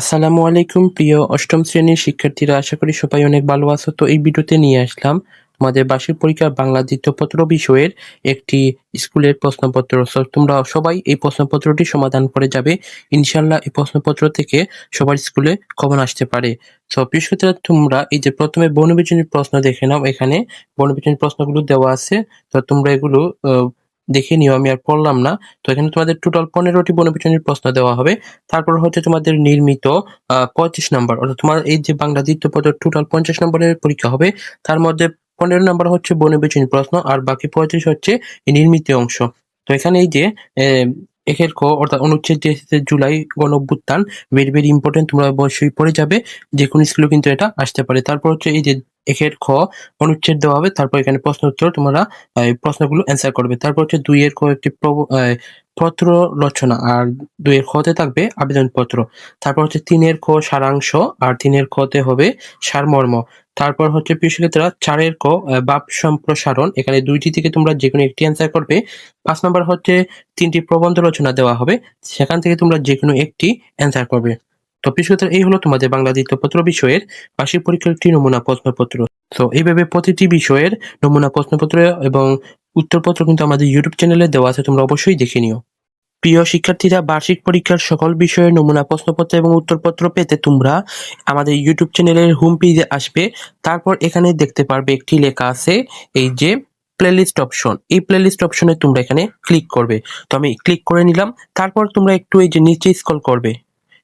আসসালামু আলাইকুম, প্রিয় অষ্টম শ্রেণির শিক্ষার্থীরা। আশা করি সবাই অনেক ভালো আছো। তো এই ভিডিওতে নিয়ে আসলাম তোমাদের বার্ষিক পরীক্ষা বাংলা দ্বিতীয়পত্র বিষয়ের একটি স্কুলের প্রশ্নপত্র। তোমরা সবাই এই প্রশ্নপত্রটি সমাধান করে যাবে। ইনশাল্লাহ এই প্রশ্নপত্র থেকে সবার স্কুলে কমন আসতে পারে। তো শিক্ষার্থীরা, তোমরা এই যে প্রথমে বর্ণবিচনের প্রশ্ন দেখে নাও। এখানে বর্ণবিচনের প্রশ্নগুলো দেওয়া আছে। তো তোমরা এগুলো দেখে নিও, আমি আর পড়লাম না। তো এখানে তোমাদের টোটাল পনেরোটি বর্ণবিচনের প্রশ্ন দেওয়া হবে। তারপর হচ্ছে তোমাদের নির্মিত পঁয়ত্রিশ নম্বর। অর্থাৎ তোমার এই যে বাংলা দ্বিতীয় পদের টোটাল পঞ্চাশ নম্বরের পরীক্ষা হবে, তার মধ্যে পনেরো নম্বর হচ্ছে বনবিচনী প্রশ্ন, আর বাকি পঁয়ত্রিশ হচ্ছে নির্মিত অংশ। তো এখানে এই যে একের ক, অর্থাৎ অনুচ্ছেদ যে জুলাই গণ অভ্যুত্থান ভেরি ভেরি ইম্পর্টেন্ট তোমরা অবশ্যই পড়ে যাবে যে কোনো স্কুলে কিন্তু এটা আসতে পারে। তারপর হচ্ছে এই যে একের খ অনুচ্ছেদ দেওয়া হবে, তারপর এখানে প্রশ্ন উত্তর তোমরা প্রশ্নগুলো অ্যান্সার করবে। তারপর হচ্ছে দুইয়ের ক একটি পত্র রচনা, আর দুইয়ের খতে থাকবে আবেদনপত্র। তারপর হচ্ছে তিনের খ সারাংশ, আর তিনের খতে হবে সারমর্ম। তারপর হচ্ছে কৃষিক্ষেত্রা চারের ক বাপ সম্প্রসারণ, এখানে দুইটি থেকে তোমরা যে কোনো একটি অ্যান্সার করবে। পাঁচ নম্বর হচ্ছে তিনটি প্রবন্ধ রচনা দেওয়া হবে, সেখান থেকে তোমরা যে কোনো একটি অ্যান্সার করবে। তো কৃষিক্ষেত্রে এই হলো তোমাদের বাংলা দ্বিতীয়পত্র বিষয়ের বার্ষিক পরীক্ষার একটি নমুনা প্রশ্নপত্র। তো এইভাবে প্রতিটি বিষয়ের নমুনা প্রশ্নপত্র এবং উত্তরপত্র কিন্তু আমাদের ইউটিউব চ্যানেলে দেওয়া আছে, তোমরা অবশ্যই দেখে নিও। প্রিয় শিক্ষার্থীরা, বার্ষিক পরীক্ষার সকল বিষয়ের নমুনা প্রশ্নপত্র এবং উত্তরপত্র পেতে তোমরা আমাদের ইউটিউব চ্যানেলের হোম পেজে আসবে। তারপর এখানে দেখতে পারবে একটি লেখা আছে, এই যে প্লেলিস্ট অপশন এই প্লেলিস্ট অপশনে তোমরা এখানে ক্লিক করবে। তো আমি ক্লিক করে নিলাম। তারপর তোমরা একটু এই যে নিচে স্ক্রল করবে।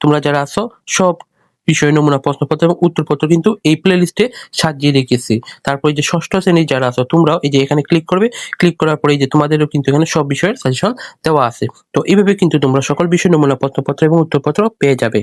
তোমরা যারা আসো সব বিষয় নমুনা, প্রশ্নপত্র এবং উত্তরপত্র কিন্তু এই প্লে লিস্টে সাজিয়ে রেখেছি। তারপরে যে ষষ্ঠ শ্রেণির যারা আছো, তোমরাও এই যে এখানে ক্লিক করবে। ক্লিক করার পরে যে তোমাদেরও কিন্তু এখানে সব বিষয়ের সাজেশন দেওয়া আছে। তো এইভাবে কিন্তু তোমরা সকল বিষয় নমুনা, প্রশ্নপত্র এবং উত্তরপত্র পেয়ে যাবে।